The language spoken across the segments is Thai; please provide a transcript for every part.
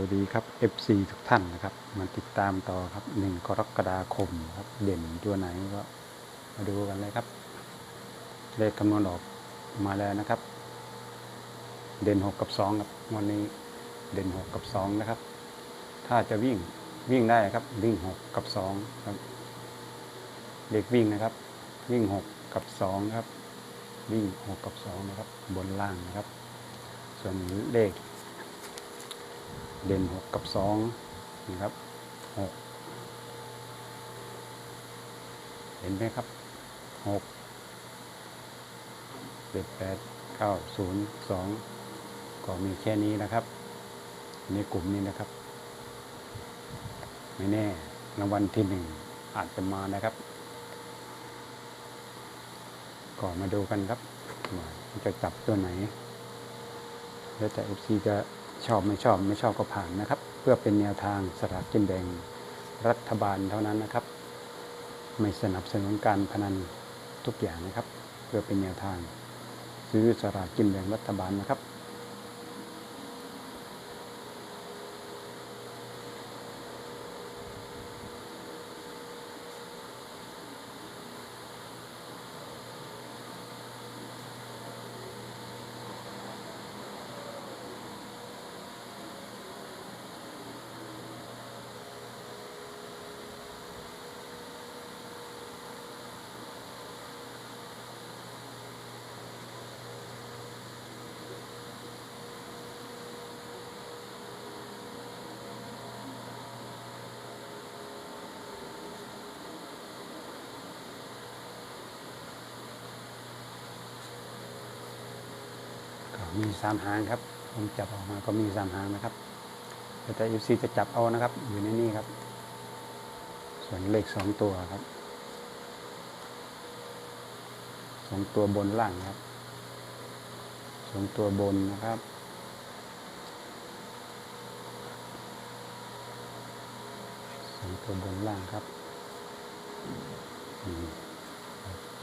วัสดีครับ FC ทุกท่านนะครับ มาติดตามต่อครับหนึ่งกรกฎาคมครับ เด่นตัวไหนก็มาดูกันเลยครับ เลขคำนวณออกมาแล้วนะครับ เด่นหกกับสองครับ วันนี้เด่นหกกับสองนะครับ ถ้าจะวิ่งวิ่งได้ครับ วิ่งหกกับสองครับ เด็กวิ่งนะครับ วิ่งหกกับสองครับ วิ่งหกกับสองนะครับ บนล่างนะครับ ส่วนเลข เด่นหกกับสองนะครับหกเห็นไหมครับหกเจ็ดแปดเก้าศูนย์สองก็มีแค่นี้นะครับในกลุ่มนี้นะครับ ไม่แน่รางวัลที่หนึ่งอาจจะมานะครับ ก็มาดูกันครับ จะจับตัวไหน แล้วแต่ FC จะ ชอบไม่ชอบไม่ชอบก็ผ่านนะครับ เพื่อเป็นแนวทางสลากกินแบ่งรัฐบาลเท่านั้นนะครับ ไม่สนับสนุนการพนันทุกอย่างนะครับ เพื่อเป็นแนวทาง ซื้อสลากกินแบ่งรัฐบาลนะครับ มีสามหางครับ ผมจับออกมาก็มีสามหางนะครับแล้วแต่ FC จะจับเอานะครับ อยู่ในนี้ครับ ส่วนเลขสองตัวครับสองตัวบนล่างครับสองตัวบนนะครับสองตัวบนล่างครับอืม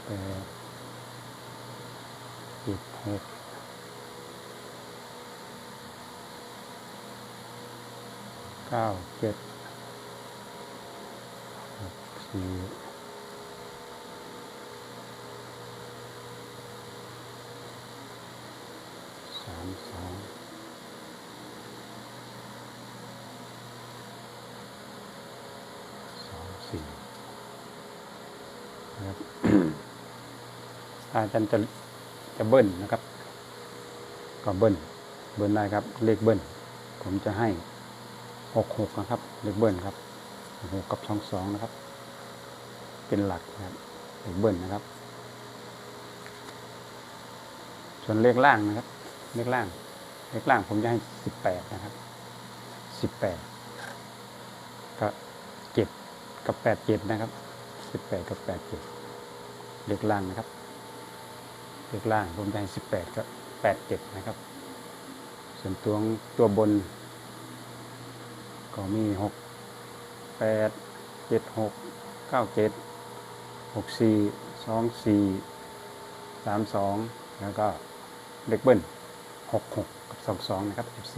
แปดเจ็ดหก เก้าเจ็ดสี่สามสองสองสี่นะครับอาจารย์จะจะเบิ้ลนะครับ ก็เบิ้ลเบิ้ลได้ครับ เลขเบิ้ลผมจะให้ หกหกนะครับเลขเบิ้ลครับหกกับสองสองนะครับ เป็นหลักนะครับเลขเบิ้ลนะครับ ส่วนเลขล่างนะครับ เลขล่าง เลขล่างผมจะให้สิบแปดนะครับสิบแปดก็เจ็ดกับแปดเจ็ดนะครับสิบแปดกับแปดเจ็ดเลขล่างนะครับ เลขล่างผมจะให้สิบแปดกับแปดเจ็ดนะครับ ส่วนตัวตัวบน ก็มีหกแปดเจ็ดหกเก้าเจ็ดหกสี่สองสี่สามสองแล้วก็เลขเบิ้ลหกหกกับสองสองนะครับ FC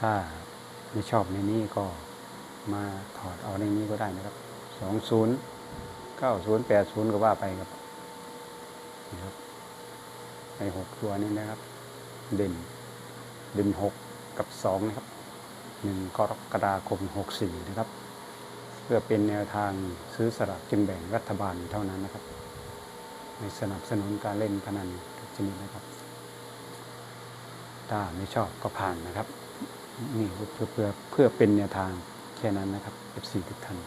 ถ้าไม่ชอบในนี้ก็มาถอดเอาในนี้ก็ได้นะครับสองศูนย์เก้าศูนย์แปดศูนย์ก็ว่าไปครับนี่ครับในหกตัวนี้นะครับ เด่น ด่นหกกับสองนะครับหนึ่งกรกฎาคมหกสี่นะครับ เพื่อเป็นแนวทางซื้อสลากกินแบ่งรัฐบาลเท่านั้นนะครับ ไม่สนับสนุนการเล่นพนันทุกชนิดนะครับ ถ้าไม่ชอบก็ผ่านนะครับนี่เพื่อเพื่อเพื่อเป็นแนวทางแค่นั้นนะครับ FC ทุกท่าน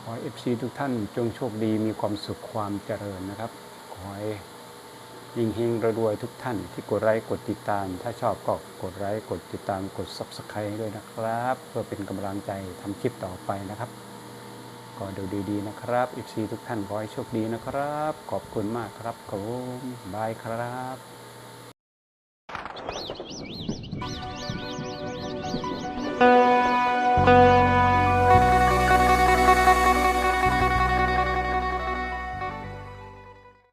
ขอ FC ทุกท่านจงโชคดีมีความสุขความเจริญนะครับขอให้ ยิ่งเฮงระรวยทุกท่านที่กดไลค์กดติดตาม ถ้าชอบก็กดไลค์กดติดตามกด Subscribe ด้วยนะครับ เพื่อเป็นกำลังใจทำคลิปต่อไปนะครับก็ดูดีๆนะครับ FC ทุกท่านขอให้โชคดีนะครับ ขอบคุณมากครับผมบายครับ